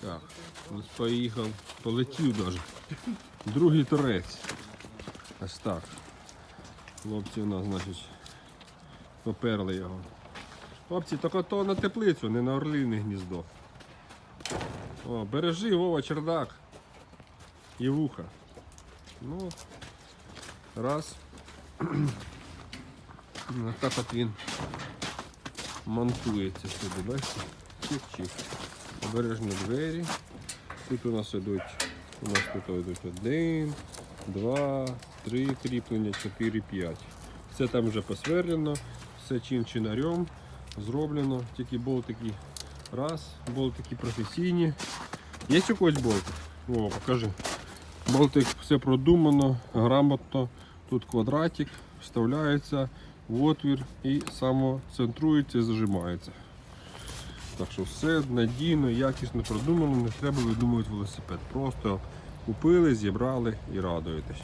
Так, ось поїхав, полетів навіть. Другий торець. Ось так. Хлопці у нас, значить, поперли його. Хлопці, тільки то на теплицю, не на орлине гніздо. О, бережи, Вова, чердак. І вуха. Ну, раз. Так от він монтується сюди, бачите? Чик-чик. Обережно двері. Тут у нас йдуть, у нас тут йдуть один, два, три кріплення, чотири, п'ять. Все там вже посверлено, все чин-чинарем зроблено, тільки болтики раз, болтики професійні. Є у когось болтик? О, покажи. Болтик все продумано, грамотно. Тут квадратик, вставляється в отвір і самоцентрується і зажимається. Так що все надійно, якісно продумано, не треба видумувати велосипед. Просто купили, зібрали і радуєтесь.